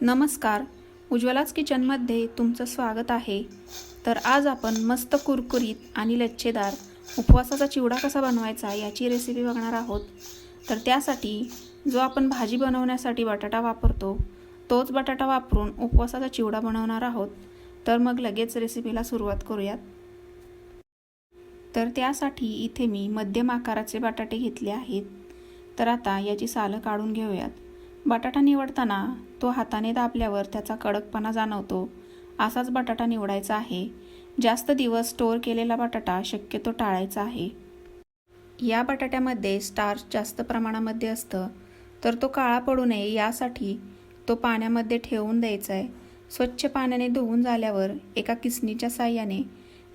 नमस्कार. उज्ज्वलाच किचनमध्ये तुमचं स्वागत आहे. तर आज आपण मस्त कुरकुरीत आणि लच्छेदार उपवासाचा चिवडा कसा बनवायचा याची रेसिपी बघणार आहोत. तर त्यासाठी जो आपण भाजी बनवण्यासाठी बटाटा वापरतो तोच बटाटा वापरून उपवासाचा चिवडा बनवणार आहोत. तर मग लगेच रेसिपीला सुरुवात करूयात. तर त्यासाठी इथे मी मध्यम आकाराचे बटाटे घेतले आहेत. तर आता याची सालं काढून घेऊयात. बटाटा निवडताना तो हाताने दाबल्यावर त्याचा कडकपणा जाणवतो. असाच बटाटा निवडायचा आहे. जास्त दिवस स्टोअर केलेला बटाटा शक्यतो टाळायचा आहे. या बटाट्यामध्ये स्टार्च जास्त प्रमाणामध्ये असतं तर तो काळा पडू नये यासाठी तो पाण्यामध्ये ठेवून द्यायचा आहे स्वच्छ पाण्याने धुवून झाल्यावर एका किसणीच्या साह्याने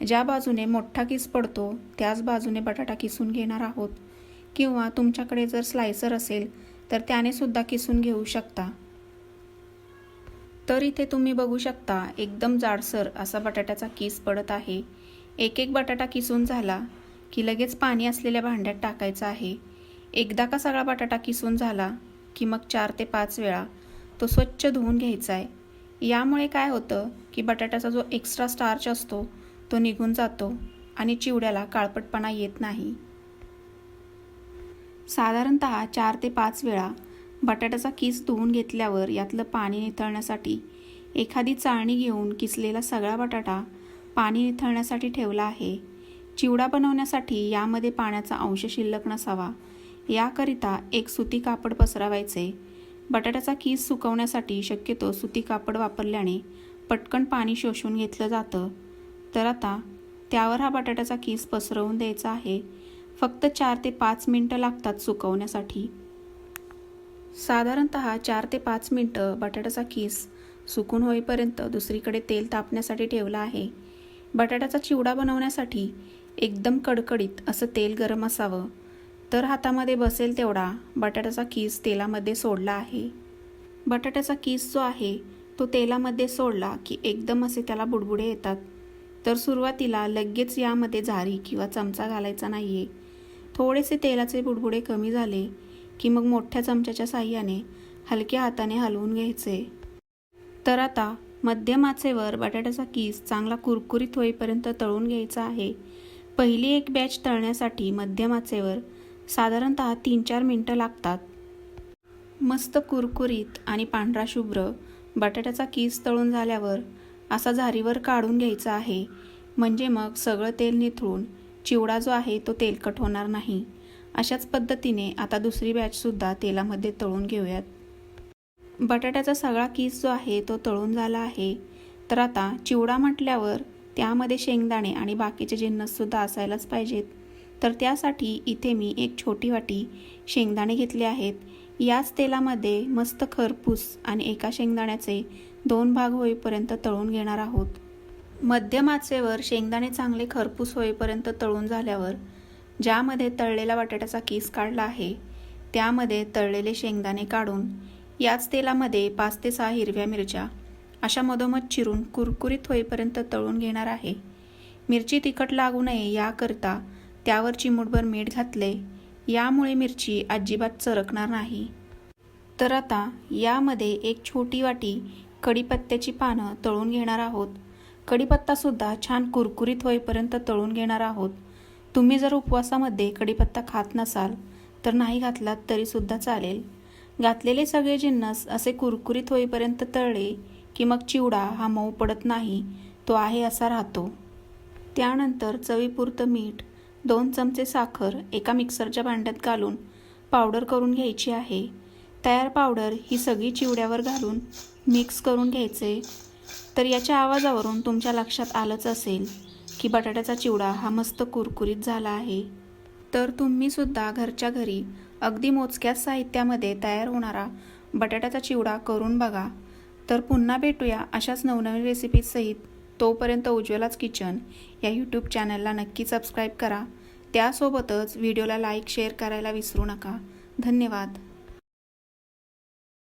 ज्या बाजूने मोठा किस पडतो त्याच बाजूने बटाटा किसून घेणार आहोत. किंवा तुमच्याकडे जर स्लायसर असेल तर त्याने सुद्धा किसून घेऊ शकता. तर इथे तुम्ही बघू शकता एकदम जाडसर असा बटाट्याचा किस पडत आहे. एक एक बटाटा किसून झाला की लगेच पाणी असलेल्या भांड्यात टाकायचा आहे. एकदा का सगळा बटाटा किसून झाला की मग चार ते पाच वेळा तो स्वच्छ धुवून घ्यायचा आहे. यामुळे काय होतं की बटाट्याचा जो एक्स्ट्रा स्टार्च असतो तो निघून जातो आणि चिवड्याला काळपटपणा येत नाही. साधारणत चार ते पाच वेळा बटाट्याचा किस धुवून घेतल्यावर यातलं पाणी निथळण्यासाठी एखादी चाळणी घेऊन किसलेला सगळा बटाटा पाणी निथळण्यासाठी ठेवला आहे. चिवडा बनवण्यासाठी यामध्ये पाण्याचा अंश शिल्लक नसावा. याकरिता एक सुती कापड पसरवायचे. बटाट्याचा किस सुकवण्यासाठी शक्यतो सुती कापड वापरल्याने पटकन पाणी शोषून घेतलं जातं. तर आता त्यावर हा बटाट्याचा किस पसरवून द्यायचा आहे. फक्त चार ते पाच मिनटं लागतात सुकवण्यासाठी. साधारणत चार ते पाच मिनटं बटाट्याचा किस सुकून होईपर्यंत दुसरीकडे तेल तापण्यासाठी ठेवलं आहे. बटाट्याचा चिवडा बनवण्यासाठी एकदम कडकडीत असं तेल गरम असावं. तर हातामध्ये बसेल तेवढा बटाट्याचा किस तेलामध्ये सोडला आहे. बटाट्याचा किस जो आहे तो तेलामध्ये सोडला की एकदम असे त्याला बुडबुडे येतात. तर सुरुवातीला लगेच यामध्ये झारी किंवा चमचा घालायचा नाही आहे थोडेसे तेलाचे बुडबुडे कमी झाले की मग मोठ्या चमच्याच्या साह्याने हलक्या हाताने हलवून घ्यायचे. तर आता मध्यम आचेवर बटाट्याचा कीस चांगला कुरकुरीत होईपर्यंत तळून घ्यायचा आहे. पहिली एक बॅच तळण्यासाठी मध्यम आचेवर साधारणत तीन चार मिनटं लागतात. मस्त कुरकुरीत आणि पांढरा शुभ्र बटाट्याचा कीस तळून झाल्यावर असा झारीवर काढून घ्यायचा आहे. म्हणजे मग सगळं तेल निथळून चिवडा जो आहे तो तेलकट होणार नाही. अशाच पद्धतीने आता दुसरी बॅचसुद्धा तेलामध्ये तळून घेऊयात. बटाट्याचा सगळा किस जो आहे तो तळून झाला आहे. तर आता चिवडा म्हटल्यावर त्यामध्ये शेंगदाणे आणि बाकीचे जिन्नससुद्धा असायलाच पाहिजेत. तर त्यासाठी इथे मी एक छोटी वाटी शेंगदाणे घेतले आहेत. याच तेलामध्ये मस्त खरपूस आणि एका शेंगदाण्याचे दोन भाग होईपर्यंत तळून घेणार आहोत. मध्यम आचेवर शेंगदाणे चांगले खरपूस होईपर्यंत तळून झाल्यावर ज्यामध्ये तळलेला बटाट्याचा किस काढला आहे त्यामध्ये तळलेले शेंगदाणे काढून याच तेलामध्ये पाच ते सहा हिरव्या मिरच्या अशा मधोमध चिरून कुरकुरीत होईपर्यंत तळून घेणार आहे. मिरची तिखट लागू नये याकरता त्यावर चिमूटभर मीठ घातले यामुळे मिरची अजिबात चरकणार नाही. तर आता यामध्ये एक छोटी वाटी कढीपत्त्याची पानं तळून घेणार आहोत. कढीपत्तासुद्धा छान कुरकुरीत होईपर्यंत तळून घेणार आहोत. तुम्ही जर उपवासामध्ये कढीपत्ता खात नसाल तर नाही घातलात तरीसुद्धा चालेल. घातलेले सगळे जिन्नस असे कुरकुरीत होईपर्यंत तळले की मग चिवडा हा मऊ पडत नाही तो आहे असा राहतो. त्यानंतर चवीपुरतं मीठ दोन चमचे साखर एका मिक्सरच्या भांड्यात घालून पावडर करून घ्यायची आहे. तयार पावडर ही सगळी चिवड्यावर घालून मिक्स करून घ्यायचे. तर याच्या आवाजावरून तुमच्या लक्षात आलंच असेल की बटाट्याचा चिवडा हा मस्त कुरकुरीत झाला आहे. तर तुम्हीसुद्धा घरच्या घरी अगदी मोजक्याच साहित्यामध्ये तयार होणारा बटाट्याचा चिवडा करून बघा. तर पुन्हा भेटूया अशाच नवनवीन रेसिपीजसहित तोपर्यंत उज्ज्वलाच किचन. या यूट्यूब चॅनलला नक्की सबस्क्राईब करा. त्यासोबतच व्हिडिओला लाईक शेअर करायला विसरू नका. धन्यवाद.